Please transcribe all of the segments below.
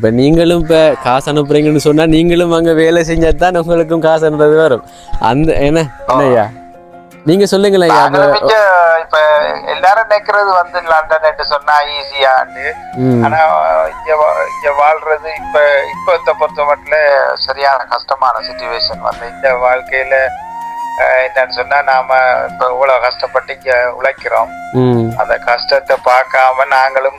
இப்போ நீங்களும் இப்போ காசு அனுப்புறீங்கன்னு சொன்னா நீங்களும் அங்க வேலை செஞ்சா தான் உங்களுக்கும் காசு அனுப்புறது வரும். அந்த என்ன என்னய்யா? நீங்க சொல்லுங்களேன் இப்ப எல்லாரும் நினைக்கிறது வந்து லண்டன் என்று சொன்னா ஈஸியாண்டு ம். ஆனா இங்க இங்க வாழ்றது இப்ப இப்ப பொறுத்த மட்டும் சரியான கஷ்டமான சுச்சுவேஷன் வந்து இந்த வாழ்க்கையில என்னன்னு சொன்னா நாம இப்ப இவ்வளவு கஷ்டப்பட்டு இங்க உழைக்கிறோம். அந்த கஷ்டத்தை பார்க்காம நாங்களும்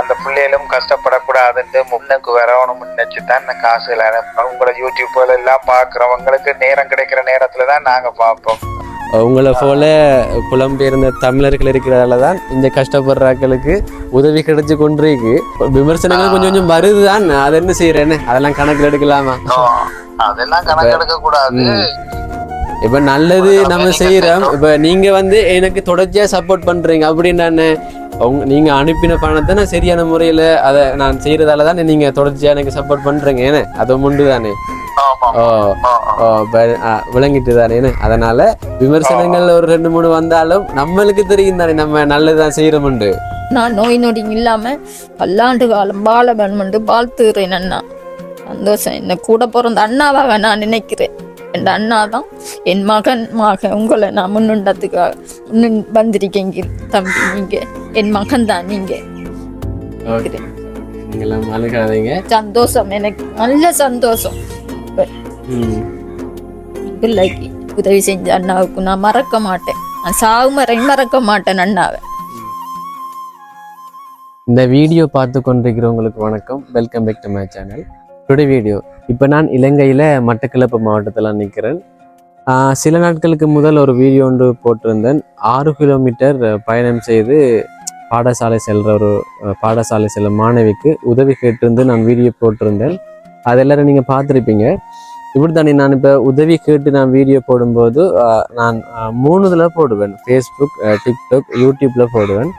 அந்த பிள்ளைகளும் கஷ்டப்படக்கூடாதுன்னு முன்னுக்கு வரணும் நினைச்சு தான் இந்த காசுகளை அனுப்புறோம் உங்களை யூடியூப்ல எல்லாம் பாக்குறவங்களுக்கு நேரம் கிடைக்கிற நேரத்துல தான் நாங்க பார்ப்போம். உங்களை போல புலம்பெயர்ந்த தமிழர்கள் இருக்கிறதால தான் இந்த கஷ்டப்படுறாக்களுக்கு உதவி கிடைச்சு கொண்டிருக்கு. விமர்சனங்கள் கொஞ்சம் கொஞ்சம் வருதுதான். அது என்ன செய்யறேன்னு? அதெல்லாம் கணக்கில் எடுக்கலாமா? அதெல்லாம் கணக்கெடுக்க கூடாது இப்ப நல்லது நம்ம செய்யறோம் இப்ப நீங்க வந்து எனக்கு தொடர்ச்சியா சப்போர்ட் பண்றீங்க. அப்படின்னு உங்க நீங்க அனுப்பின பணத்தை நான் சரியான முறையில அதை நான் செய்யறதால தான் நீங்க தொடர்ச்சியா எனக்கு சப்போர்ட் பண்றீங்க. ஏன்னு அது முண்டு தானே? ஆமா ஓ. ஓ, விளங்கிட்டு தானே? அதனால விமர்சனங்கள் ஒரு ரெண்டு மூணு வந்தாலும் நம்மளுக்கு தெரியும் தானே நம்ம நல்லதுதான் செய்யறோம்ண்டு நான் நோய் நொடி இல்லாம பல்லாண்டு காலம் வாழ வேணுமென்று வாழ்த்துகிறேன் அண்ணா. சந்தோஷம். என்ன கூட பிறந்த அண்ணாவாக நான் நினைக்கிறேன். என் அண்ணா தான் என் மகன் மக உங்களை நான் முன்னுண்டத்துக்காக முன்னின் வந்திருக்கீங்க தம்பி நீங்க. என் மகன் தான் நீங்க சந்தோஷம் எனக்கு நல்ல சந்தோஷம். பிள்ளைக்கு உதவி செஞ்ச அண்ணாவுக்கு நான் மறக்க மாட்டேன். நான் சாகும் வரை மறக்க மாட்டேன் அண்ணாவை. இந்த வீடியோ பார்த்து கொண்டிருக்கிறவங்களுக்கு வணக்கம். Welcome back to my channel today video இப்போ நான் இலங்கையில் மட்டக்களப்பு மாவட்டத்தில் நிற்கிறேன் சில நாட்களுக்கு முதல் ஒரு வீடியோ ஒன்று போட்டிருந்தேன். ஆறு கிலோமீட்டர் பயணம் செய்து பாடசாலை செல்கிற ஒரு பாடசாலை செல்லும் மாணவிக்கு உதவி கேட்டிருந்து நான் வீடியோ போட்டிருந்தேன். அது எல்லாரும் நீங்கள் பார்த்துருப்பீங்க. இப்படி தானே நான் இப்போ உதவி கேட்டு நான் வீடியோ போடும்போது நான் மூணு இதில் போடுவேன். ஃபேஸ்புக் டிக்டாக் யூடியூப்பில் போடுவேன்.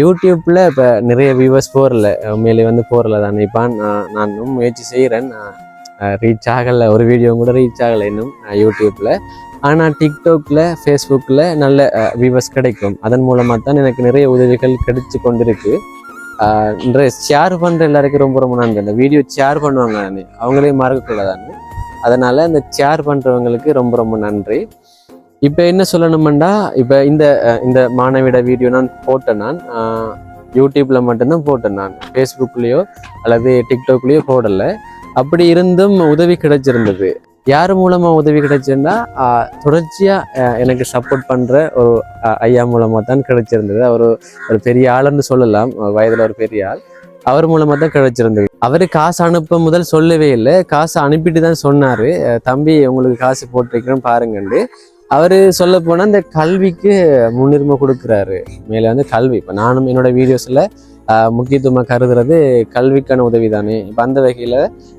யூடியூப்பில் இப்போ நிறைய வியூவர்ஸ் போகிறல உண்மையிலே வந்து போகிறல தான். இப்போ நான் நான் இன்னும் முயற்சி செய்கிறேன் ரீச் ஆகலை. ஒரு வீடியோ கூட ரீச் ஆகலை இன்னும் யூடியூப்பில் ஆனால் டிக்டாக்ல ஃபேஸ்புக்கில் நல்ல வியூவர்ஸ் கிடைக்கும். அதன் மூலமாக தான் எனக்கு நிறைய உதவிகள் கிடைச்சி கொண்டிருக்கு. நிறைய ஷேர் பண்ணுற எல்லாருக்கும் ரொம்ப ரொம்ப நன்றி. அந்த வீடியோ ஷேர் பண்ணுவாங்க அவங்களே அவங்களையும் அதனால் அந்த இந்த ஷேர் பண்ணுறவங்களுக்கு ரொம்ப ரொம்ப நன்றி. இப்போ என்ன சொல்லணுமெண்டா இப்போ இந்த இந்த மாணவிட வீடியோ நான் போட்டேன் நான். யூடியூப்ல மட்டும்தான் போட்டேன் நான். ஃபேஸ்புக்லேயோ அல்லது டிக்டாக்லேயோ போடலை. அப்படி இருந்தும் உதவி கிடைச்சிருந்தது. யார் மூலமா உதவி கிடைச்சிருந்தா தொடர்ச்சியாக தொடர்ச்சியா அஹ், எனக்கு சப்போர்ட் பண்ற ஒரு அஹ், ஐயா மூலமா தான் கிடைச்சிருந்தது. அவர் ஒரு பெரிய ஆளுன்னு சொல்லலாம். வயதுல ஒரு பெரிய ஆள். அவர் மூலமா தான் கிடைச்சிருந்தது. அவரு காசு அனுப்ப முதல் சொல்லவே இல்லை. காசு அனுப்பிட்டு தான் சொன்னாரு. தம்பி உங்களுக்கு காசு போட்டிருக்கிறேன்னு பாருங்கண்டு. அவர் சொல்ல போனால் இந்த கல்விக்கு முன்னுரிமை கொடுக்குறாரு. மேலே வந்து கல்வி. இப்போ நானும் என்னோட வீடியோஸில் முக்கியத்துவமாக கருதுறது கல்விக்கான உதவி தானே இப்போ அந்த வகையில்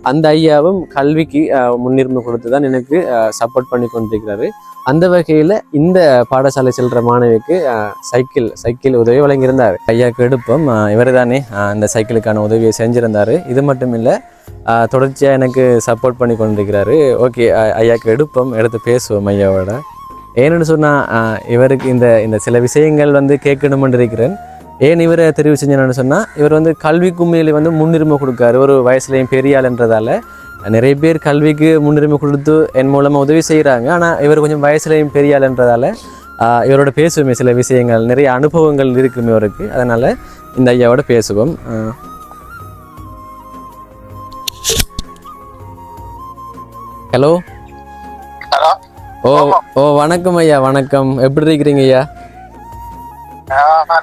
அந்த ஐயாவும் கல்விக்கு முன்னுரிமை கொடுத்து தான் எனக்கு சப்போர்ட் பண்ணி கொண்டிருக்கிறாரு. அந்த வகையில் இந்த பாடசாலை செல்கிற மாணவிக்கு சைக்கிள் சைக்கிள் உதவி வழங்கியிருந்தார். ஐயாவுக்கு எடுப்போம். இவர் தானே இந்த சைக்கிளுக்கான உதவியை செஞ்சுருந்தார். இது மட்டும் இல்லை தொடர்ச்சியாக எனக்கு சப்போர்ட் பண்ணி கொண்டிருக்கிறாரு. ஓகே ஐயாவுக்கு எடுப்போம். எடுத்து பேசுவோம் ஐயாவோட. ஏன்னு சொன்னால் இவருக்கு இந்த இந்த சில விஷயங்கள் வந்து கேட்கணுமென்று இருக்கிறேன் ஏன் இவரை தெரிவு செஞ்சேன்னு சொன்னால் இவர் வந்து கல்விக்கு கும்மியில் வந்து முன்னுரிமை கொடுக்காரு. ஒரு வயசுலேயும் பெரிய ஆளுன்றதால நிறைய பேர் கல்விக்கு முன்னுரிமை கொடுத்து என் மூலமாக உதவி செய்கிறாங்க ஆனால் இவர் கொஞ்சம் வயசுலேயும் பெரிய ஆளுன்றதால இவரோட பேசுவோமே சில விஷயங்கள். நிறைய அனுபவங்கள் இருக்குமே இவருக்கு. அதனால் இந்த ஐயாவோட பேசுவோம். ஹலோ? ஓ ஓ வணக்கம் ஐயா வணக்கம். எப்படி இருக்கிறீங்க ஐயா?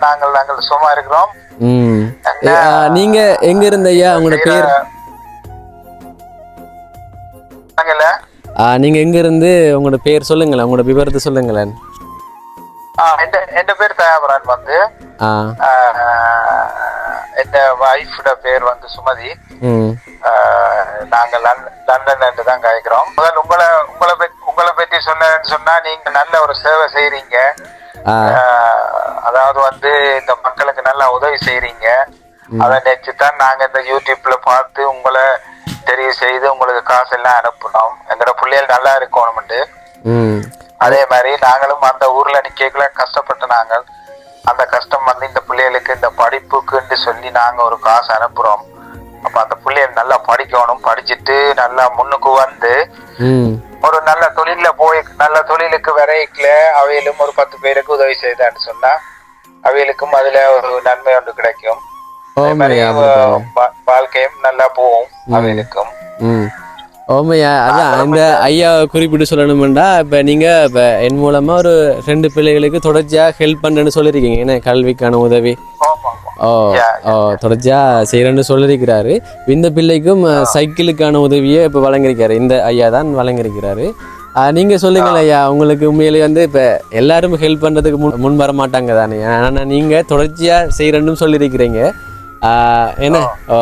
நாங்கள் நாங்கள் சும்மா இருக்கிறோம். ம். நீங்க எங்க இருந்த ஐயா? உங்களோட பேர்? நீங்க எங்க இருந்து? உங்களோட பேர் சொல்லுங்களேன். உங்களோட விவரத்தை சொல்லுங்களேன். எந்த பேர் தயாபரான் வந்து? எந்த வைஃபோட பேர் வந்து சுமதி. நாங்க லண்டன் லண்டன் தான் கேட்கிறோம். முதல் உங்களை உங்களை பத்தி உங்களை பத்தி சொன்னேன்னு சொன்னா நீங்க நல்ல ஒரு சேவை ஆஹ் அதாவது வந்து இந்த மக்களுக்கு நல்லா உதவி செய்றீங்க. அதை நினைச்சு தான் நாங்க இந்த யூடியூப்ல பார்த்து உங்களை தெரிவு செய்து உங்களுக்கு காசு எல்லாம் அனுப்புனோம். எங்களோட பிள்ளைகள் நல்லா இருக்கணும்ட்டு ம். அதே மாதிரி நாங்களும் அந்த ஊர்ல நிக்கல கஷ்டப்பட்டு நாங்கள் அந்த கஷ்டம் வந்து இந்த பிள்ளைகளுக்கு இந்த படிப்புக்குன்னு சொல்லி நாங்க ஒரு காசு அனுப்புறோம். அப்ப அந்த பிள்ளைகள் நல்லா படிக்கணும். படிச்சுட்டு நல்லா முன்னுக்கு வந்து ஒரு நல்ல தொழில்ல போய் நல்ல தொழிலுக்கு வரைக்கல அவையிலும் ஒரு பத்து பேருக்கு உதவி செய்தான்னு சொன்னா அவைகளுக்கும் அதுல ஒரு நன்மை ஒன்று கிடைக்கும். வாழ்க்கையும் நல்லா போகும் அவைகளுக்கும் ஓமையா அதான் இந்த ஐயா குறிப்பிட்டு சொல்லணுமெண்டா இப்போ நீங்கள் இப்போ என் மூலமாக ஒரு ரெண்டு பிள்ளைகளுக்கு தொடர்ச்சியாக ஹெல்ப் பண்ணுறேன்னு சொல்லியிருக்கீங்க என்ன கல்விக்கான உதவி? ஓ ஓ தொடர்ச்சியாக செய்கிறேன்னு சொல்லியிருக்கிறாரு இந்த பிள்ளைக்கும் சைக்கிளுக்கான உதவியை இப்போ வழங்கியிருக்காரு இந்த ஐயா தான் வழங்கியிருக்கிறாரு. அஹ், நீங்க சொல்லுங்கள் ஐயா உங்களுக்கு உண்மையிலேயே வந்து இப்போ எல்லாரும் ஹெல்ப் பண்ணுறதுக்கு முன் முன் வர மாட்டாங்க தானே ஆனால் நீங்கள் தொடர்ச்சியாக செய்கிறேன்னு சொல்லியிருக்கிறீங்க என்ன? ஓ.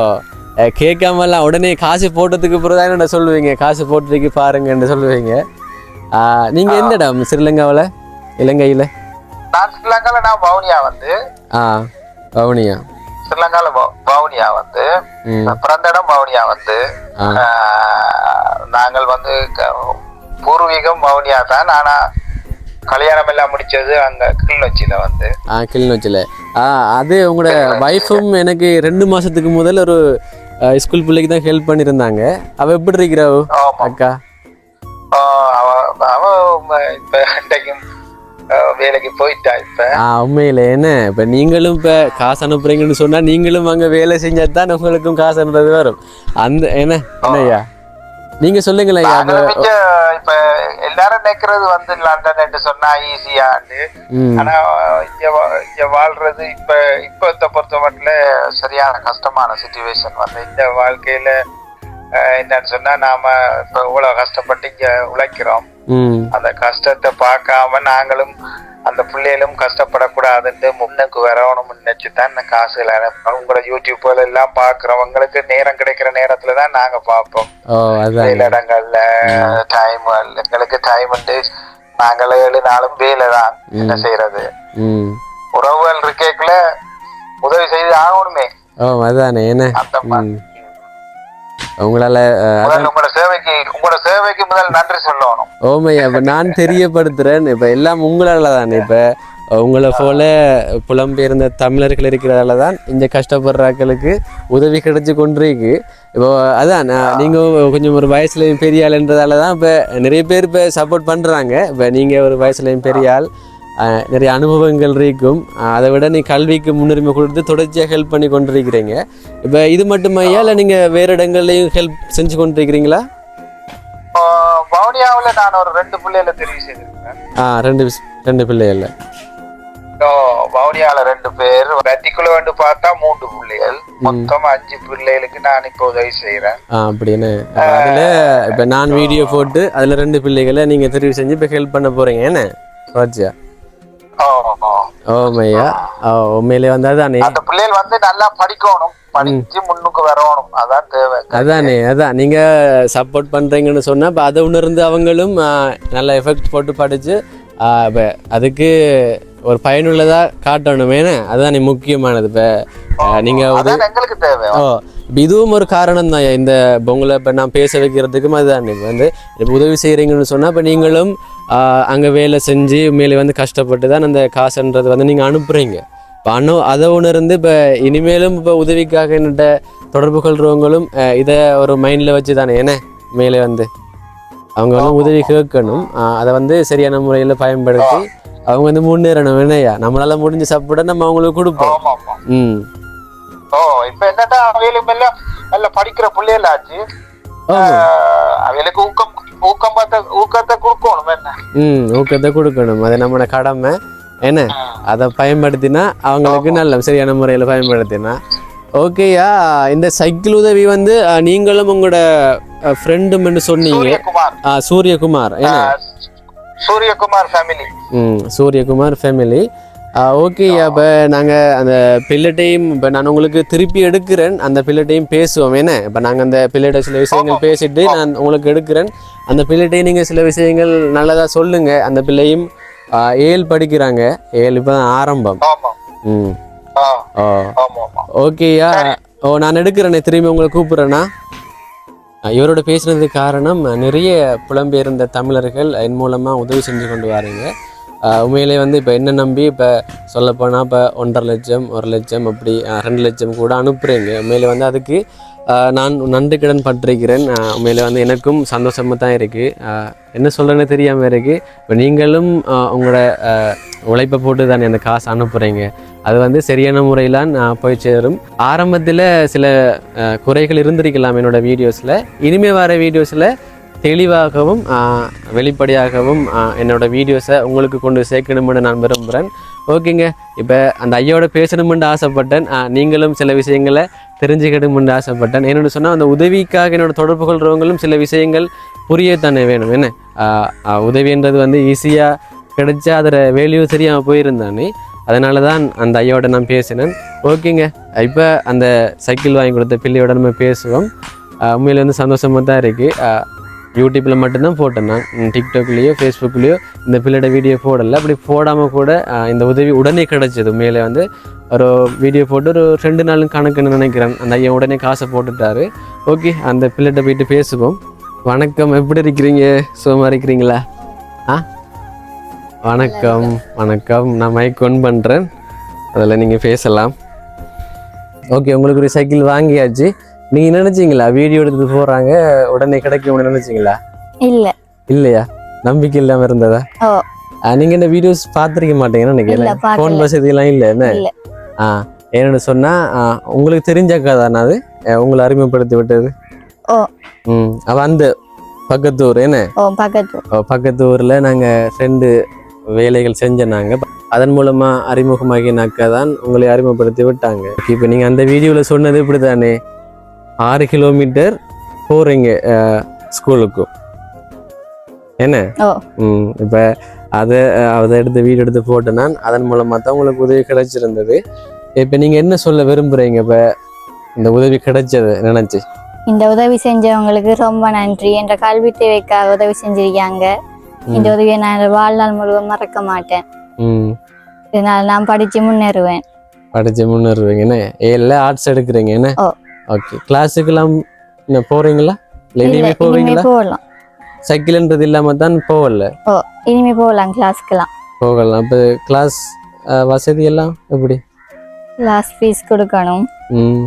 கேட்காமலாம் உடனே காசு போட்டதுக்கு பிறகு தான் என்ன சொல்லுவீங்க? காசு போட்டதுக்கு பாருங்கன்னு சொல்லுவீங்க. அஹ், நீங்க எந்த இடம் ஸ்ரீலங்காவில்? இலங்கையில்? நான் ஸ்ரீலங்கால நான் வவுனியா வந்து. ஆ வவுனியா. ஸ்ரீலங்கால வ- வவுனியா வந்து. பிறந்த இடம் வவுனியா வந்து. நாங்கள் வந்து பூர்வீகம் வவுனியா தான். ஆனா கல்யாணம் எல்லாம் முடிச்சது அங்க கிளிநொச்சியில வந்து. ஆ கிளிநொச்சியில். ஆ அது உங்களோட ஒய்ஃபும் எனக்கு ரெண்டு மாசத்துக்கு முதல்ல ஒரு ஸ்கூல் பிள்ளைக்கு தான் ஹெல்ப் பண்ணியிருந்தாங்க அவ எப்படி இருக்கிறாவோ அக்கா? வேலைக்கு போயிட்டா இப்ப. ஆ உண்மையில. என்ன? இப்போ நீங்களும் இப்போ காசு அனுப்புறீங்கன்னு சொன்னா நீங்களும் அங்க வேலை செஞ்சா தான் உங்களுக்கும் காசு அனுப்புறது வரும். அந்த என்ன? என்னய்யா? நீங்க சொல்லுங்களேன் இப்ப எல்லாரும் நினைக்கிறது வந்து லண்டன் என்று சொன்னா ஈஸியாண்டு ம். ஆனா இங்க வாழ்றது இப்ப இப்ப இந்த பொறுத்த மட்டும் சரியான கஷ்டமான சுச்சுவேஷன் வந்து இந்த வாழ்க்கையில என்னன்னு சொன்னா நாம இப்ப இவ்வளவு கஷ்டப்பட்டு இங்க உழைக்கிறோம். அந்த கஷ்டத்தை பார்க்காம நாங்களும் அந்த பிள்ளைகளும் கஷ்டப்படக்கூடாதுன்னு முன்னுக்கு வரணும்னு நினைச்சு தான் இந்த காசுகளை அனுப்புறோம் உங்களோட யூடியூப்ல எல்லாம் பாக்குறவங்களுக்கு நேரம் கிடைக்கிற நேரத்துல தான் நாங்க பார்ப்போம். வேலை இடங்கள்ல டைம் எங்களுக்கு டைம் உண்டு. நாங்கள் ஏழு நாளும் வேலை தான். என்ன செய்யறது? உறவுகள் இருக்கேக்குள்ள உதவி செய்து ஆகணுமே. அதானே என்ன? உங்களால உங்களோட சேவைக்கு உங்களோட சேவைக்கு முதல் நன்றி சொல்லணும். ஓமையா இப்போ நான் தெரியப்படுத்துறேன். இப்போ எல்லாம் உங்களால தான் இப்போ உங்களை போல புலம்பெயர்ந்த தமிழர்கள் இருக்கிறதால தான் இந்த கஷ்டப்படுறாக்களுக்கு உதவி கிடைச்சு கொண்டிருக்கு. இப்போ அதான் நீங்கள் கொஞ்சம் ஒரு வயசுலையும் பெரிய ஆளுன்றதால தான் இப்போ நிறைய பேர் இப்போ சப்போர்ட் பண்ணுறாங்க இப்போ நீங்கள் ஒரு வயசுலையும் பெரிய ஆள். நிறைய அனுபவங்கள் இருக்கும். அதை விட நீ கல்விக்கு முன்னுரிமை கொடுத்து தொடர்ச்சியாக ஹெல்ப் பண்ணி கொண்டிருக்கிறீங்க. இப்போ இது மட்டுமையா இல்லை நீங்கள் வேறு இடங்கள்லையும் ஹெல்ப் செஞ்சு கொண்டிருக்கிறீங்களா? வவுனியாவுல நான் ஒரு ரெண்டு பிள்ளைகளை தெரிவு செய்திருக்கேன். ஆ ரெண்டு ரெண்டு பிள்ளைகள் ஓ, வவுனியால ரெண்டு பேர் ரத்திக்குள்ள வந்து பார்த்தா மூன்று பிள்ளைகள். மொத்தம் அஞ்சு பிள்ளைகளுக்கு நான் இப்போ உதவி செய்யறேன் ஆ அப்படின்னு அப்ப அதுல இப்ப நான் வீடியோ போட்டு அதுல ரெண்டு பிள்ளைகளை நீங்க தெரிவு செஞ்சு இப்ப ஹெல்ப் பண்ண போறீங்க என்ன? ரோஜா ஓ, ஓ. ஓ மையா ஓ உண்மையிலே வந்து அதானே அந்த பிள்ளைகள் வந்து நல்லா படிக்கணும். படிச்சு முன்னுக்கு வரணும். அதான் தேவை. அதானே அதான். நீங்க சப்போர்ட் பண்றீங்கன்னு சொன்னா இப்ப அதை உணர்ந்து அவங்களும் நல்ல எஃபெக்ட் போட்டு படிச்சு இப்ப அதுக்கு ஒரு பயனுள்ளதா காட்டணும். ஏன்னா அதானே முக்கியமானது. இப்ப நீங்க எங்களுக்கு தேவை. ஓ இதுவும் ஒரு காரணம் தான் இந்த பொங்கலை இப்போ நான் பேச வைக்கிறதுக்கும் அதுதான். வந்து உதவி செய்கிறீங்கன்னு சொன்னால் இப்போ நீங்களும் அங்கே வேலை செஞ்சு மேலே வந்து கஷ்டப்பட்டு தான் அந்த காசுன்றது வந்து நீங்கள் அனுப்புகிறீங்க இப்போ அனு அதை உணர்ந்து இப்போ இனிமேலும் இப்போ உதவிக்காக என்னட்ட தொடர்பு கொள்றவங்களும் அஹ், இதை ஒரு மைண்டில் வச்சு தானே என்ன? மேலே வந்து. அவங்க வந்து உதவி கேட்கணும். அதை வந்து சரியான முறையில் பயன்படுத்தி அவங்க வந்து முன்னேறணும் என்னய்யா? நம்மளால முடிஞ்ச சப்போர்ட்டை நம்ம அவங்களுக்கு கொடுப்போம். ம். ஓ இப்ப என்னடா அவையிலும் எல்லாம் நல்ல படிக்கிற பிள்ளைகள் ஆச்சு அவைகளுக்கு ஊக்கம் ஊக்கம் பார்த்த ஊக்கத்தை கொடுக்கணும் என்ன? ம் ஊக்கத்தை கொடுக்கணும். அது நம்மளோட கடமை. என்ன? அதை பயன்படுத்தினா அவங்களுக்கு நல்ல சரியான முறையில் பயன்படுத்தினா. ஓகேயா இந்த சைக்கிள் உதவி வந்து நீங்களும் உங்களோட ஃப்ரெண்டும் சொன்னீங்க. சூரியகுமார். சூரியகுமார். ஃபேமிலி ம் சூரியகுமார் ஃபேமிலி ஓகேயா இப்போ நாங்கள் அந்த பில்லட்டையும் இப்போ நான் உங்களுக்கு திருப்பி எடுக்கிறேன். அந்த பில்லட்டையும் பேசுவோம் என்ன? இப்போ நாங்கள் அந்த பில்லட்டை சில விஷயங்கள் பேசிட்டு நான் உங்களுக்கு எடுக்கிறேன். அந்த பிள்ளைட்டையும் நீங்கள் சில விஷயங்கள் நல்லதாக சொல்லுங்கள் அந்த பிள்ளையும் ஏழு படிக்கிறாங்க. ஏழு இப்போ தான் ஆரம்பம். ம். ஓ ஓகேயா ஓ நான் எடுக்கிறேனே திரும்பி உங்களை கூப்பிட்றேன்னா இவரோட பேசுனதுக்கு காரணம் நிறைய புலம்பெயர்ந்த தமிழர்கள் என் மூலமாக உதவி செஞ்சு கொண்டு வராங்க. உண்மையிலே வந்து இப்போ என்ன நம்பி இப்போ சொல்லப்போனால் இப்போ ஒன்றரை லட்சம் ஒரு லட்சம் அப்படி ரெண்டு லட்சம் கூட அனுப்புகிறீங்க உண்மையிலே வந்து அதுக்கு நான் நன்றி கடன் பட்டிருக்கிறேன். உண்மையிலே வந்து எனக்கும் சந்தோஷமாக தான் இருக்குது என்ன சொல்கிறேன்னு தெரியாமல் இருக்குது இப்போ நீங்களும் உங்களோட உழைப்பை போட்டு தானே அந்த காசு அனுப்புகிறீங்க அது வந்து சரியான முறையில் நான் போய் சேரும். ஆரம்பத்தில் சில குறைகள் இருந்திருக்கலாம் என்னோடய வீடியோஸில். இனிமேல் வர வீடியோஸில் தெளிவாகவும் வெளிப்படையாகவும் என்னோடய வீடியோஸை உங்களுக்கு கொண்டு சேர்க்கணும்னு நான் விரும்புகிறேன் ஓகேங்க. இப்போ அந்த ஐயோட பேசணும்னு ஆசைப்பட்டேன். நீங்களும் சில விஷயங்களை தெரிஞ்சுக்கணும்னு ஆசைப்பட்டேன். என்னென்னு சொன்னால் அந்த உதவிக்காக என்னோட தொடர்பு கொள்கிறவங்களும் சில விஷயங்கள் புரியத்தானே வேணும். என்ன? உதவின்றது வந்து ஈஸியாக கிடைச்சா அதில் வேல்யூ தெரியாமல் போயிருந்தானே? அதனால தான் அந்த ஐயோட நான் பேசினேன். ஓகேங்க. இப்போ அந்த சைக்கிள் வாங்கி கொடுத்த பிள்ளையோட நம்ம பேசுவோம். ஆஹ் உண்மையில வந்து சந்தோஷமாக தான் இருக்குது யூடியூப்பில் மட்டும்தான் போட்டேன் நான் டிக்டாக்லேயோ ஃபேஸ்புக்லேயோ இந்த பிள்ளையோட வீடியோ போடலை. அப்படி போடாமல் கூட இந்த உதவி உடனே கிடச்சிது. மேலே வந்து ஒரு வீடியோ போட்டு ஒரு ரெண்டு நாள் கணக்குன்னு நினைக்கிறேன். அந்த ஐயா உடனே காசை போட்டுட்டாரு. ஓகே அந்த பிள்ளைகிட்ட போயிட்டு பேசுவோம். வணக்கம் எப்படி இருக்கிறீங்க? சுகமாக இருக்கிறீங்களா? ஆ? வணக்கம் வணக்கம். நான் மைக் ஒன் பண்ணுறேன் அதில் நீங்கள் பேசலாம். ஓகே உங்களுக்கு ஒரு சைக்கிள் வாங்கியாச்சு. நீங்கள் நினச்சிங்களா? வீடியோ எடுத்து போகிறாங்க உடனே கிடைக்கும்னு நினச்சிங்களா? இல்ல. இல்லையா? நம்பிக்கை இல்லாமல் இருந்ததா? நீங்க இந்த வீடியோஸ் பார்த்துருக்க மாட்டீங்கன்னு நினைக்கிறேன் பார்க்கல. ஃபோன் வசதியெல்லாம் இல்லை என்ன? இல்ல. ஆ ஏன்னு சொன்னா உங்களுக்கு தெரிஞ்ச அக்கா தானே அது? உங்களை அறிமுகப்படுத்தி விட்டது? ஓ. ம் அவ அந்த பக்கத்து ஊர் என்ன பக்கத்து ஊர்ல நாங்க ரெண்டு வேலைகள் செஞ்சனாங்க அதன் மூலமா அறிமுகமாகின அக்கா தான் உங்களை அறிமுகப்படுத்தி விட்டாங்க. இப்போ நீங்க அந்த வீடியோல சொன்னது இப்படி தானே ஆறு கிலோமீட்டர் போறீங்க அஹ், ஸ்கூலுக்கு என்ன? இப்போ அதை அதை எடுத்து வீடு எடுத்து போட்டு நான். அதன் மூலமாக தான் உங்களுக்கு உதவி கிடைச்சிருந்தது. இப்போ நீங்கள் என்ன சொல்ல விரும்புகிறீங்க இப்போ இந்த உதவி கிடைச்சது நினச்சி. இந்த உதவி செஞ்சவங்களுக்கு ரொம்ப நன்றி. என்ற கல்வி தேவைக்காக உதவி செஞ்சிருக்காங்க. இந்த உதவியை நான் வாழ்நாள் முழுவதும் மறக்க மாட்டேன். இதனால நான் படிச்சு முன்னேறுவேன். படித்து முன்னேறுவீங்க என்ன? ஏல ஆர்ட்ஸ் எடுக்கிறீங்க என்ன. ஓகே கிளாஸுக்கெல்லாம் என்ன போகிறீங்களா இல்லை இனிமே போவீங்களா? போகலாம். சைக்கிள்ன்றது இல்லாமல் தான் போகல. ஓ இனிமே போகலாம் கிளாஸ்க்கெல்லாம் போகலாம். இப்போ கிளாஸ் வசதி எல்லாம் எப்படி? கிளாஸ் ஃபீஸ் கொடுக்கணும். ம்.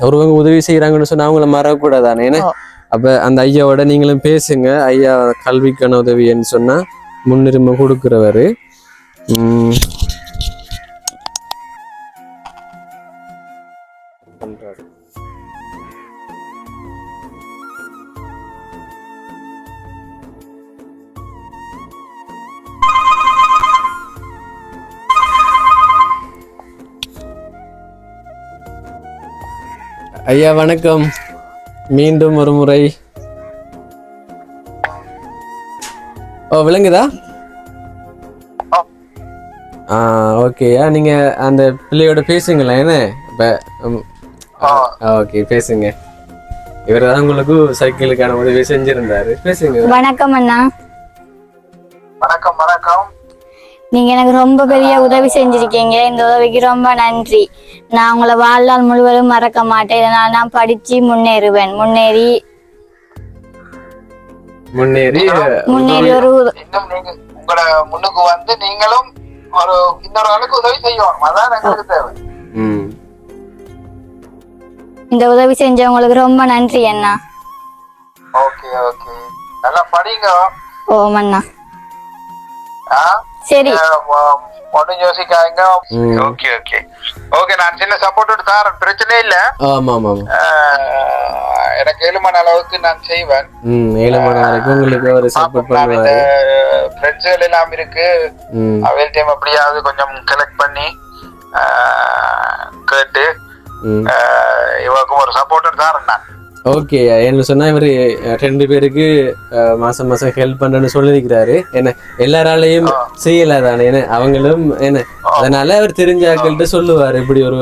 ஒருவங்க உதவி செய்கிறாங்கன்னு சொன்னா அவங்கள மறக்கக்கூடாதானே? என்ன? ஓ. அப்ப அந்த ஐயாவோட நீங்களும் பேசுங்க. ஐயா கல்விக்கான உதவின்னு சொன்னா முன்னுரிமை கொடுக்குறவரு. ஐயா வணக்கம். மீண்டும் ஒரு முறை. ஓ விளங்குதா ஆ ஓகேயா நீங்க அந்த பிள்ளையோட பேசுங்களேன் என்ன? இப்போ ஓகே பேசுங்க. இவர் தான் உங்களுக்கு சைக்கிளுக்கான உதவி செஞ்சிருந்தாரு. பேசுங்க. வணக்கம் அண்ணா. வணக்கம் வணக்கம். நீங்க எனக்கு ரொம்ப பெரிய உதவி செஞ்சிருக்கீங்க. இந்த உதவிக்கு ரொம்ப நன்றி. நான் உங்களை வாழ்நாள் முழுவதும் மறக்க மாட்டேன். இதனால் நான் படிச்சு முன்னேறுவேன். முன்னேறி முன்னேறி முன்னேறி ஒரு உங்களோட முன்னுக்கு வந்து நீங்களும் ஒரு இன்னொரு ஆளுக்கு உதவி செய்யணும். அதான் எங்களுக்கு தேவை. இந்த உதவி செஞ்சவங்களுக்கு ரொம்ப நன்றி அண்ணா. Okay okay. நல்லா படிங்க. ஓம் அண்ணா சரி ஒன்னும் யோசிக்காங்க. ஓகே ஓகே ஓகே நான் சின்ன சப்போர்ட் தரேன் பிரச்சனை இல்ல ஆமா ஆமா எனக்கு ஏழுமான அளவுக்கு நான் செய்வேன் ம் ஏழு மணி வரைக்கும் உங்களுக்கு ஒரு சப்போர்ட் பண்ணுவாரு ஃப்ரெண்ட்ஸுகள் எல்லாம் இருக்கு ம் அவைல்டையும் எப்படியாவது கொஞ்சம் கலெக்ட் பண்ணி கேட்டு இவருக்கும் ஒரு சப்போர்ட்டர் தான் நான் ஓகே என்ன சொன்னா இவரு ரெண்டு பேருக்கு மாசம் மாசம் ஹெல்ப் பண்றேன்னு சொல்லியிருக்கிறாரு. என்ன எல்லாராலையும் செய்யல தானே என்ன அவங்களும் என்ன அதனால அவர் தெரிஞ்ச ஆட்கள்கிட்ட சொல்லுவாரு. இப்படி ஒரு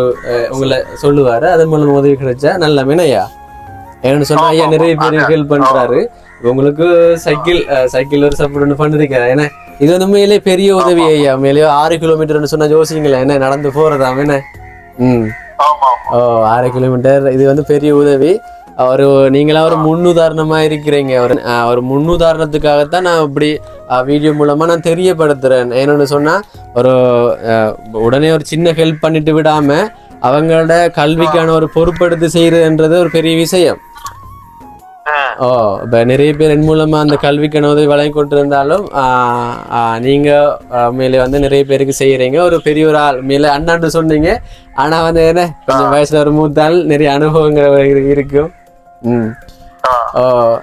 உங்களை சொல்லுவாரு. அதன் மூலம் உதவி கிடைச்சா நல்ல ஐயா. ஏன்னு சொன்னா ஐயா நிறைய பேருக்கு ஹெல்ப் பண்றாரு. உங்களுக்கு சைக்கிள் சைக்கிள் ஒரு சப்போர்ட் ஒன்று பண்ணிருக்காரு. ஏன்னா இது வந்து உண்மையிலே பெரிய உதவி ஐயா. உண்மையிலேயே ஆறு கிலோமீட்டர்னு சொன்னா யோசிங்களேன். என்ன நடந்து போறதாம். என்ன? ம். ஓ ஆறு கிலோமீட்டர் இது வந்து பெரிய உதவி. ஒரு நீங்களா ஒரு முன்னுதாரணமா இருக்கிறீங்க. ஒரு ஒரு முன்னுதாரணத்துக்காகத்தான் நான் இப்படி வீடியோ மூலமா நான் தெரியப்படுத்துறேன். என்னன்னு சொன்னா ஒரு உடனே ஒரு சின்ன ஹெல்ப் பண்ணிட்டு விடாம அவங்களோட கல்விக்கான ஒரு பொறுப்பெடுத்து செய்யறதுன்றது ஒரு பெரிய விஷயம். ஓ இப்போ நிறைய பேர் என் மூலமா அந்த கல்விக்கான உதவி வழங்கி கொண்டிருந்தாலும் ஆஹ், ஆஹ், நீங்க ஆஹ், மேலே வந்து நிறைய பேருக்கு செய்யறீங்க. ஒரு பெரிய ஒரு ஆள் மேலே அண்ணாண்டு சொன்னீங்க. ஆனா வந்து என்ன கொஞ்சம் வயசுல ஒரு மூத்தாள் நிறைய அனுபவங்கள் இரு- இருக்கும்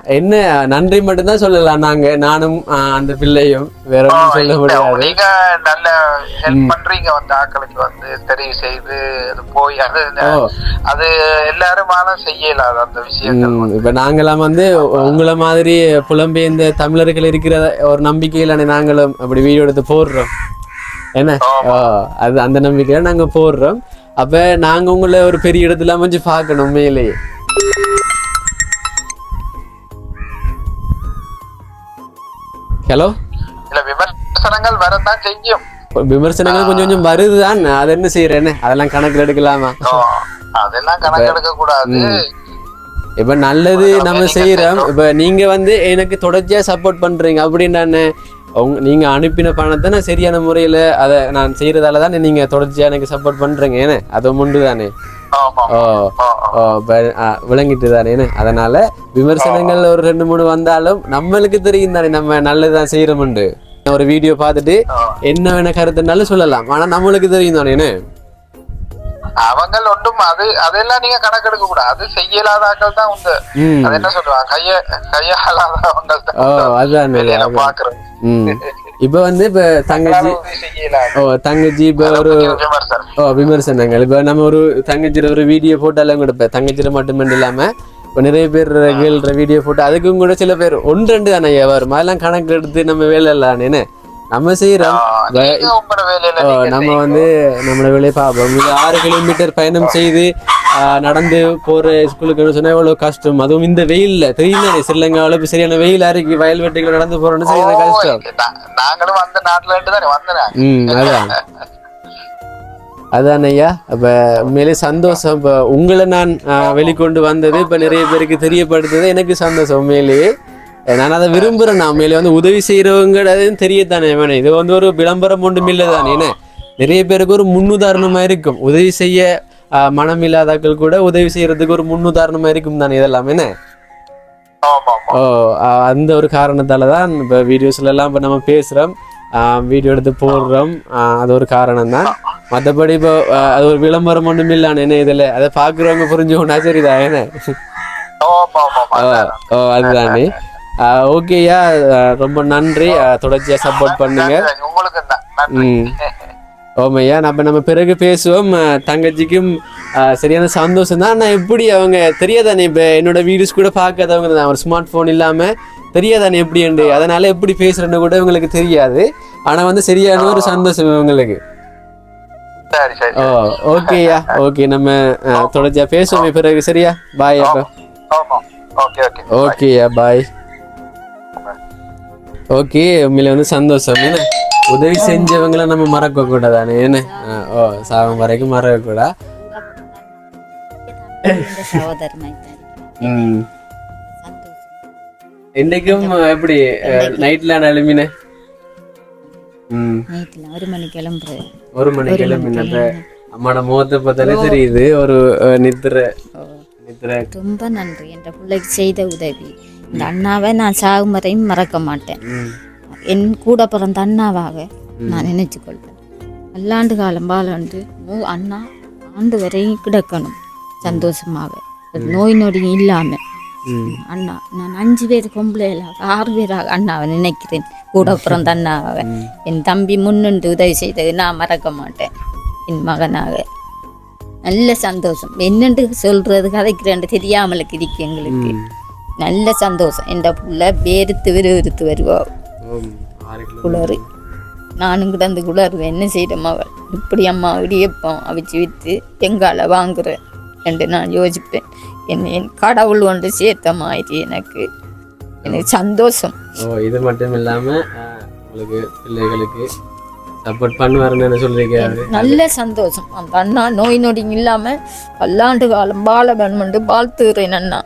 என்ன நன்றி மட்டும்தான் சொல்லலாம். நாங்க நானும் அந்த பிள்ளையும். வேற ஒன்றும் சொல்ல முடியாது. நீங்க நல்ல ஹெல்ப் பண்றீங்க. வந்து ஆட்களுக்கு வந்து தெரிவு செய்து அது போய் அது ஓ. அது எல்லாருமான செய்யலாது அந்த விஷயங்கள் இப்ப நாங்கெல்லாம் வந்து உங்களை மாதிரி புலம்பெயர்ந்த தமிழர்கள் இருக்கிற ஒரு நம்பிக்கையில நாங்களும் அப்படி வீடியோ எடுத்து போடுறோம். என்ன? ஓ, அது அந்த நம்பிக்கையில நாங்க போடுறோம். அப்ப நாங்க உங்களை ஒரு பெரிய இடத்துல அமைஞ்சு பார்க்கணும் உண்மையிலேயே ஹலோ இல்ல விமர்சனங்கள் வரதான் செய்யும். விமர்சனங்கள் கொஞ்சம் கொஞ்சம் வருதுதான். அது என்ன செய்யறேன்னு? அதெல்லாம் கணக்கில் எடுக்கலாமா? அதெல்லாம் கணக்கெடுக்க கூடாது இப்ப நல்லது நம்ம செய்யறோம் இப்ப நீங்க வந்து எனக்கு தொடர்ச்சியா சப்போர்ட் பண்றீங்க. அப்படின்னு உங்க நீங்க அனுப்பின பணத்தை நான் சரியான முறையில அதை நான் செய்யறதால தானே நீங்க தொடர்ச்சியா எனக்கு சப்போர்ட் பண்றீங்க. ஏன்னு அது முண்டு தானே விளங்கிட்டு தானே அதனால விமர்சனங்கள் ஒரு ரெண்டு மூணு வந்தாலும் நம்மளுக்கு தெரியும் தானே நம்ம நல்லதுதான் செய்யறோம்ண்டு ஒரு வீடியோ பார்த்துட்டு என்ன வேணா கருத்துனாலும் சொல்லலாம். ஆனா நம்மளுக்கு தெரியும் தானே அவங்க ஒன்றும் அது அதெல்லாம் நீங்க கணக்கெடுக்க கூடாது. அது செய்யலாத ஆட்கள் தான் உண்டு. அது என்ன சொல்லுவாங்க? கைய கையாளாதவங்க ஓ இப்ப வந்து இப்ப தங்கச்சி ஓ தங்கச்சி இப்ப ஒரு ஓ விமர்சனங்கள் இப்போ நம்ம ஒரு தங்கச்சியில் ஒரு வீடியோ போட்டாலும் கூட தங்கச்சியில் மட்டும் இல்லாம இப்போ நிறைய பேர் கேள்ற வீடியோ போட்டு அதுக்கும் கூட சில பேர் ஒன்று ரெண்டு தானே வரும் அதெல்லாம் கணக்கு எடுத்து நம்ம வேலை இல்லானே நம்ம செய்யறோம் நம்ம. வந்து நம்மளோட வேலையை பார்ப்போம் ஆறு கிலோமீட்டர் பயணம் செய்து நடந்து போற ஸ்கூலுக்கு சொன்னா எவ்வளவு கஷ்டம். அதுவும் இந்த வெயில்ல தெரியல ஸ்ரீலங்காவில் இப்போ சரியான வெயில் அறைக்கு வயல் வெட்டிகள் நடந்து போறோம்னு சரியான கஷ்டம்? நாங்களும் அந்த நாட்டுல தானே வந்தேன். ம் அதான். அதான் ஐயா. அப்ப உண்மையிலே சந்தோஷம். இப்ப உங்களை நான் வெளிக்கொண்டு வந்தது இப்ப நிறைய பேருக்கு தெரியப்படுத்துது. எனக்கு சந்தோஷம் உண்மையிலேயே நான் அதை விரும்புறேன். நான் உண்மையிலே வந்து உதவி செய்யறவங்க தெரியத்தானே வேணும் இது வந்து ஒரு விளம்பரம் ஒன்றும் இல்லை தானே என்ன? நிறைய பேருக்கு ஒரு முன்னுதாரணமா இருக்கும். உதவி செய்ய மனம் இல்லாதாக்கள் கூட உதவி செய்யறதுக்கு ஒரு முன்னுதாரணமா இருக்கும் தானே இதெல்லாம் என்ன? ஓ அந்த ஒரு காரணத்தால தான் இப்போ வீடியோஸ்ல எல்லாம் இப்போ நம்ம பேசுகிறோம் வீடியோ எடுத்து போடுறோம். அது ஒரு காரணம் தான் மற்றபடி இப்போ அது ஒரு விளம்பரம் ஒன்றும் இல்லான்னு என்ன இதில்? அதை பார்க்குறவங்க புரிஞ்சுக்கணும்னா சரிதான் என்ன? ஓ அதுதானே ஓகேயா ரொம்ப நன்றி. ஆஹ் தொடர்ச்சியா சப்போர்ட் பண்ணுங்க. ம். ஓமையா நம்ம நம்ம பிறகு பேசுவோம். தங்கச்சிக்கும் சரியான சந்தோஷம் தான் நான் எப்படி அவங்க தெரியாதானே இப்போ என்னோட வீடியோஸ் கூட பார்க்காதவங்க தான். ஒரு ஸ்மார்ட் ஃபோன் இல்லாமல் தெரியாதானே எப்படிண்டு அதனால எப்படி பேசுறேன்னு கூட இவங்களுக்கு தெரியாது. ஆனால் வந்து சரியான ஒரு சந்தோஷம் இவங்களுக்கு. சரி ஓ ஓகேயா ஓகே நம்ம தொடர்ச்சியா பேசுவோமே பிறகு. சரியா? பாய் அப்போ. ஆமா. Okay okay. ஓகேயா பாய் ஓகே உண்மையில வந்து சந்தோஷம். என்ன? உதவி செஞ்சவங்கள நம்ம மறக்க கூடாதானே? என்ன? ஆ, ஓ சாகம் வரைக்கும் மறக்க கூடா? இன்னைக்கும் எப்படி நைட்ல நைட்டில் ஒரு மணி கிளம்புறேன். ஒரு மணி கிளம்பின இப்ப அம்மாட முகத்தை பார்த்தாலே தெரியுது ஒரு அஹ், நித்திரை நித்திரை. ரொம்ப நன்றி. என்ற பிள்ளைக்கு செய்த உதவி. இந்த அண்ணாவை நான் சாகும் வரையும் மறக்க மாட்டேன். ம். என் கூட பிறந்த அண்ணாவாக நான் நினைச்சு கொள்வேன் பல்லாண்டு காலம் பாலாண்டு நோ அண்ணா ஆண்டு வரையும் கிடக்கணும் சந்தோஷமாக. ஒரு நோய் நொடி இல்லாமல் அண்ணா நான் அஞ்சு பேர் பொம்பளைகளாக ஆறு பேராக அண்ணாவை நினைக்கிறேன். கூட பிறந்த அண்ணாவை என் தம்பி முன்னின்று உதவி செய்தது நான் மறக்க மாட்டேன். என் மகனாக. நல்ல சந்தோஷம். என்னென்று சொல்றது கதைக்கிறேன் தெரியாமலுக்கு இருக்கு எங்களுக்கு. நல்ல சந்தோஷம். என் புள்ள வேறுத்து விறுவிறுத்து வருவா. ஓம் ஆறு கிலோ குளறு. நானும் கிடந்து குளறுவேன். என்ன செய்யறோம் அவள் இப்படி அம்மா இடியப்பம் அவிச்சு விற்று எங்கால வாங்குறேன். என்று நான் யோசிப்பேன். என் என் கடவுள் ஒன்று சேர்த்த மாதிரி எனக்கு. எனக்கு சந்தோஷம். ஓ இது மட்டும் இல்லாம அஹ், உங்களுக்கு பிள்ளைகளுக்கு சப்போர்ட் பண்ணுவாருன்னு சொல்றீங்க? நல்ல சந்தோஷம். அந்த அண்ணா நோய் நொடி இல்லாம பல்லாண்டு காலம் வாழ வேணுமென்று வாழ்த்துகிறேன் அண்ணா.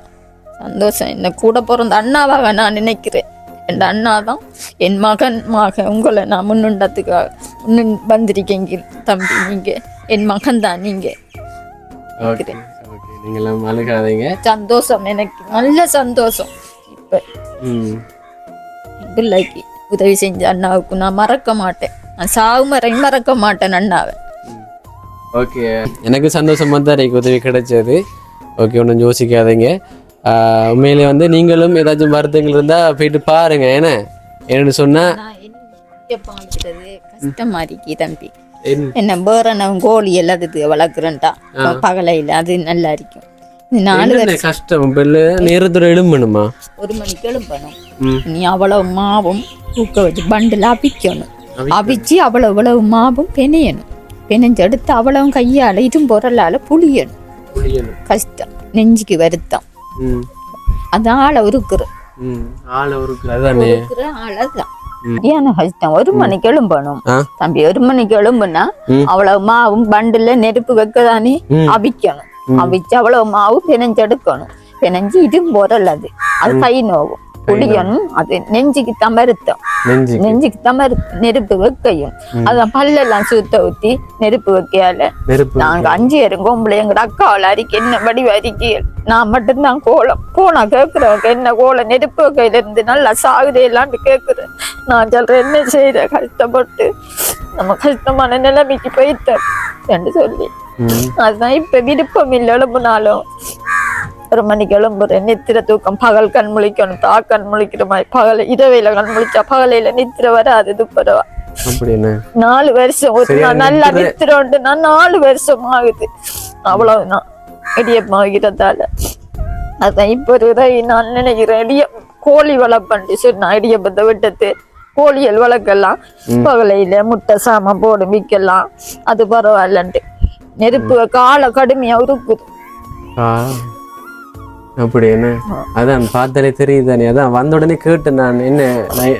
சந்தோஷம். என்ன கூட பிறந்த அண்ணாவாக நான் நினைக்கிறேன். என் அண்ணா தான் என் மகன் மக உங்களை நான் முன்னுண்டத்துக்காக முன்னும் வந்திருக்கீங்க தம்பி நீங்க என் மகன் தான் நீங்க ஓகே ஓகே. நீங்களும் அழுகாதீங்க சந்தோஷம் எனக்கு நல்ல சந்தோஷம். இப்ப பிள்ளைக்கு உதவி செஞ்ச அண்ணாவுக்கு நான் மறக்க மாட்டேன். நான் சாவு வரை மறக்க மாட்டேன் அண்ணாவை. ஓகே. எனக்கு சந்தோஷமாக தான் எனக்கு உதவி கிடைச்சது. ஓகே ஒன்றும் யோசிக்காதீங்க. உண்மையிலே வந்து நீங்களும் ஏதாச்சும் வருத்தங்கள் இருந்தால் போயிட்டு பாருங்க ஏன்னா என்னன்னு சொன்னால் கஷ்டமா இருக்கி தம்பி. என்ன வேற கோழி எல்லாம் இது வளர்க்குறேன்டா. பகலையில் அது நல்லா இருக்கும் கஷ்டம்? பிள்ளை நேரத்தோட எழும்பணுமா? ஒரு மணிக்கு எழும்பணும். நீ அவ்வளவு மாவும் தூக்க வச்சு பண்டில் அவிக்கணும். அவிச்சு அவ்வளவு இவ்வளவு மாவும் பெனையணும் பெனைஞ்செடுத்து அவ்வளவு கையால இரும்பொருளால புளியணும் கஷ்டம். நெஞ்சுக்கு வருத்தம். அது ஆளை உருக்குற. ஆளை உருக்குற. ஆளைதான் சரியான கஷ்டம் ஒரு மணிக்கு எழும்பணும். தம்பி ஒரு மணிக்கு எழும்புனா. அவ்வளவு மாவும் பண்டுல நெருப்பு வைக்கதானே. அவிக்கணும். அவிச்சு அவ்வளவு மாவு பிணைஞ்செடுக்கணும். பிணைஞ்சு இரும்பொருள் அது. அது கை நோவும். புளியணும் அது நெஞ்சுக்கு தமருத்தம். நெஞ்சு நெஞ்சுக்கு தமரு நெருப்பு வைக்கையும். அதான் பல்லெல்லாம் சுத்த ஊத்தி நெருப்பு வைக்கையால நாங்க அஞ்சு பேரும் பொம்பளை எங்க அக்காவில் அறிக்கை என்ன வடி அறிக்கை நான் மட்டும்தான் கோலம். போனா கேக்குறவங்க என்ன கோலம்? நெருப்பு வைக்கையில இருந்து நல்லா சாகுதே இல்லான்னு கேக்குறேன் நான் சொல்றேன் என்ன செய்யற கஷ்டப்பட்டு நம்ம கஷ்டமான நிலைமைக்கு போயிட்டோம் என்று சொல்லி. அதுதான் இப்ப விருப்பம் இல்லை எழும்புனாலும் ஒரு மணிக்கு எழும்புறேன். நித்திர தூக்கம். பகல் கண் முழிக்கணும். தா கண் முழிக்கிற மாதிரி. பகல் இரவையில கண் முழிச்சா பகலையில நித்திர வராது. துப்புரவா நாலு வருஷம் நாள் நல்லா நித்திர- நித்திரோண்டு நான் நாலு வருஷம் ஆகுது. அவ்வளவுதான். இடியமாகிறதால அதான் இப்ப ஒரு நான் நினைக்கிறேன். இடிய கோழி வளர்ப்பண்டு சொன்னா இடியப்பத்தை விட்டது கோழிகள் வளர்க்கலாம். பகலையில முட்டை சாம போடு விற்கலாம். அது பரவாயில்லன்ட்டு. நெருப்பு காலை கடுமையா உருக்குது. ஆ. அப்படி என்ன? அதான் பார்த்தாலே தெரியுது தானே அதான் வந்த உடனே கேட்டேன் நான் என்ன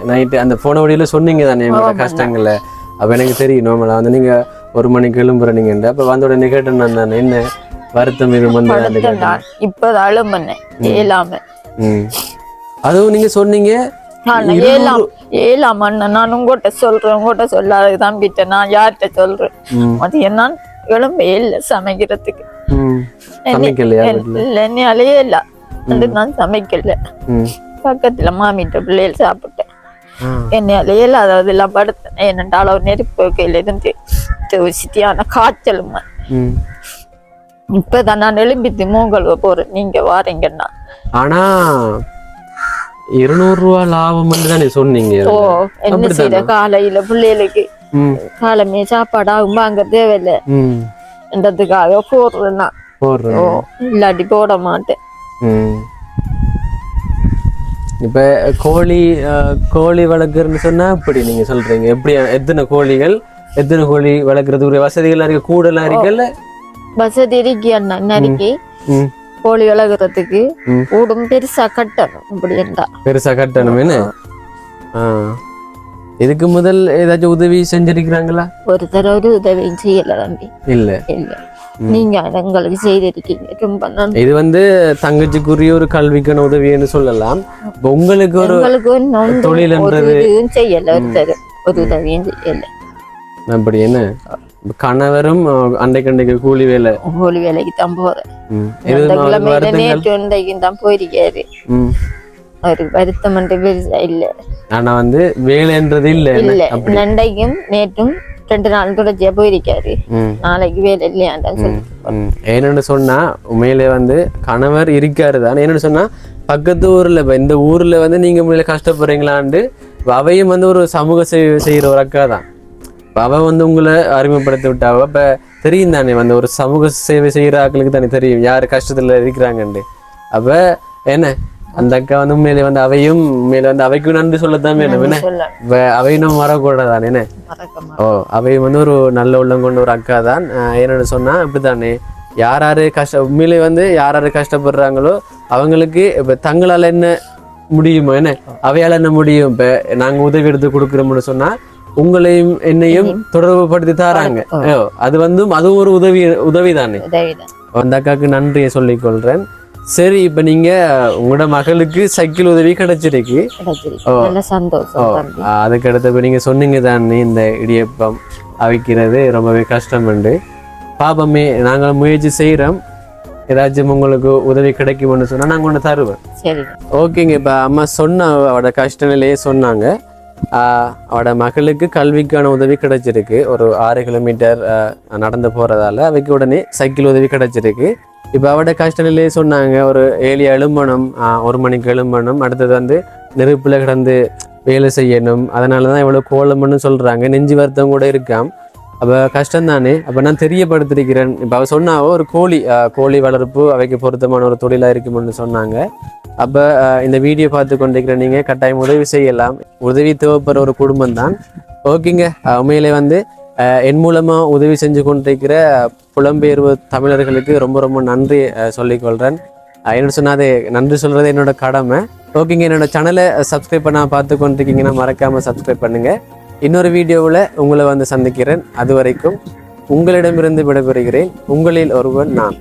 நைட்டு அந்த போன வழியில சொன்னீங்க தானே என்னோட கஷ்டங்கள்ல? அப்ப எனக்கு தெரியும் நார்மலா வந்து நீங்க ஒரு மணிக்கு எழும்புறீங்கன்ற அப்ப வந்த உடனே கேட்டேன் நான் நான் என்ன வருத்தம் படுத்த நான் இப்பதான் அழுமண்ணேன் ஏழாம. அதுவும் நீங்க சொன்னீங்க. ஏழாம் ஏழாம் அண்ணன். நான் உங்ககிட்ட சொல்றேன் உங்ககிட்ட சொல்லாத தம்பிட்ட நான் யார்கிட்ட சொல்றேன்? அது என்ன எலும்பே இல்லை சமைக்கிறதுக்கு. இல்ல என்னையாலேயே இல்ல அது நான் சமைக்கல பக்கத்துல மாமிட்ட பிள்ளைகள் சாப்பிட்டேன் ஆ, என்னையாலேயே இல்ல அதாவது எல்லாம் படுத்தேன் என்னண்டா அளவு நெருப்பு வைக்கையில இருந்து சிட்டியான காய்ச்சலுமா இப்பதான் நான் எழும்பித்து மூங்கல் போறேன் நீங்க வாரீங்கன்னா ஆனா இருநூறு ரூபா லாபம் தானே சொன்னீங்க ஓ என்ன செய்யற காலையில பிள்ளைகளுக்கு காலமே சாப்பாடு வாங்க தேவையில்லை என்றதுக்காக போடுறேன் நான் இல்லாட்டி போட மாட்டேன். இப்ப கோழி கோழி வளர்க்குறன்னு சொன்னா இப்படி நீங்க சொல்றீங்க எப்படி எத்தனை கோழிகள் எத்தனை கோழி வளர்க்கறதுக்குரிய வசதிகள் இருக்கு கூடலாம் இருக்குல்ல வசதி இருக்கு அண்ணா கோழி வளர்க்குறதுக்கு. கூடும் பெருசா கட்டணும் இப்படி இருந்தா பெருசா கட்டணும் என்ன இதுக்கு முதல் ஏதாச்சும் உதவி செஞ்சிருக்கிறாங்களா? ஒரு தடவை ஒரு உதவியும் செய்யல தம்பி. இல்ல. இல்ல. நீங்க எங்களுக்கு செய்திருக்கீங்க. ரொம்ப நன்றி. இது வந்து தங்கச்சிக்குரிய ஒரு கல்விக்கான உதவின்னு சொல்லலாம். உங்களுக்கு ஒரு தொழில்ன்றது இதுவும் செய்யல ஒருத்தர். ஒரு உதவியும் செய்யல. அப்படி என்ன? கணவரும் அஹ், அண்டைக்கு அண்டைக்கு கூலி வேலை. கோழி வேலைக்கு தான் போறேன். நேற்று தான் போயிருக்காரு. ஒரு வருத்தம் என்று பெருசா இல்ல. ஆனா வந்து வேலைன்றது இல்ல? இல்ல. நண்டைக்கும் நேற்றும் ரெண்டு நாள் தொடர்ச்சியா போயிருக்காரு. நாளைக்கு வேலை இல்லையாண்டான்னு சொல்லி ம். என்னன்னு சொன்னா உண்மையிலே வந்து கணவர் இருக்காரு தான். என்னன்னு சொன்னா பக்கத்து ஊர்ல இப்ப இந்த ஊர்ல வந்து நீங்க உண்மையில கஷ்டப்படுறீங்களாண்டு இப்ப அவையும் வந்து ஒரு சமூக சேவை செய்யற ஒரு அக்கா தான். அவ வந்து உங்களை அறிமுகப்படுத்தி விட்டாவ இப்ப தெரியும் தானே வந்து ஒரு சமூக சேவை செய்யற ஆட்களுக்கு தானே தெரியும் யாரு கஷ்டத்துல இருக்கிறாங்கண்டு அப்ப என்ன? அந்த அக்கா வந்து உண்மையிலே வந்து அவையும் உண்மையில வந்து அவைக்கும் நன்றி சொல்லத்தான் வேணும் என்ன? அவையும் நம்ம வரக்கூடாதானே? என்ன. ஓ அவை வந்து ஒரு நல்ல உள்ளம் கொண்ட ஒரு அக்கா தான் என்னன்னு சொன்னா இப்படித்தானே? யார் யாரு கஷ்ட உண்மையிலே வந்து யார் யாரு கஷ்டப்படுறாங்களோ அவங்களுக்கு இப்ப தங்களால என்ன முடியுமோ என்ன? அவையால என்ன முடியும்? இப்ப நாங்க உதவி எடுத்து கொடுக்குறோம்னு சொன்னா உங்களையும் என்னையும் தொடர்பு படுத்தி தாராங்க. அது வந்து அதுவும் ஒரு உதவி உதவி தானே அந்த அக்காவுக்கு நன்றியை சொல்லிக் கொள்றேன் சரி இப்ப நீங்க உங்களோட மகளுக்கு சைக்கிள் உதவி கிடைச்சிருக்கு. அதுக்கு அடுத்தது நீங்க சொன்னீங்க தானே இந்த இடியப்பம் அவிக்கிறது ரொம்பவே கஷ்டம் உண்டு. பாபமே நாங்கள் முயற்சி செய்கிறோம் ஏதாச்சும் உங்களுக்கு உதவி கிடைக்கும்னு சொன்னால் நாங்கள் ஒன்று தருவேன் ஓகேங்க இப்போ அம்மா சொன்ன அவட கஷ்ட நிலையே சொன்னாங்க. ஆஹ் அவட மகளுக்கு கல்விக்கான உதவி கிடைச்சிருக்கு. ஒரு ஆறு கிலோமீட்டர் நடந்து போகிறதால அவைக்கு உடனே சைக்கிள் உதவி கிடைச்சிருக்கு. இப்போ அவட கஷ்ட நிலையே சொன்னாங்க ஒரு ஏழு எலும்பணும் ஒரு மணிக்கு எலும்பணும் அடுத்தது வந்து நெருப்பில் கிடந்து வேலை செய்யணும் அதனால தான் இவ்வளோ கோலம்னு சொல்கிறாங்க நெஞ்சு வருத்தம் கூட இருக்காம். அப்போ கஷ்டம் தானே அப்போ நான் தெரியப்படுத்திருக்கிறேன். இப்போ அவள் சொன்னாவோ ஒரு கோழி கோழி வளர்ப்பு அவைக்கு பொருத்தமான ஒரு தொழிலாக இருக்கும்னு சொன்னாங்க. அப்போ இந்த வீடியோ பார்த்து கொண்டிருக்கிற நீங்கள் கட்டாயம் உதவி செய்யலாம். உதவி தேவைப்படுற ஒரு குடும்பம் தான் ஓகேங்க உண்மையிலே வந்து என் மூலமாக உதவி செஞ்சு கொண்டிருக்கிற புலம்பெயர்வு தமிழர்களுக்கு ரொம்ப ரொம்ப நன்றி சொல்லிக்கொள்கிறேன் என்னோட சொன்னாதே நன்றி சொல்கிறது என்னோட கடமை. ஓகேங்க என்னோட சேனலை சப்ஸ்கிரைப் பண்ணால் பார்த்து கொண்டிருக்கீங்கன்னா மறக்காமல் சப்ஸ்கிரைப் பண்ணுங்கள் இன்னொரு வீடியோவில் உங்களை வந்து சந்திக்கிறேன். அது வரைக்கும் உங்களிடமிருந்து விடைபெறுகிறேன். உங்களில் ஒருவன் நான்.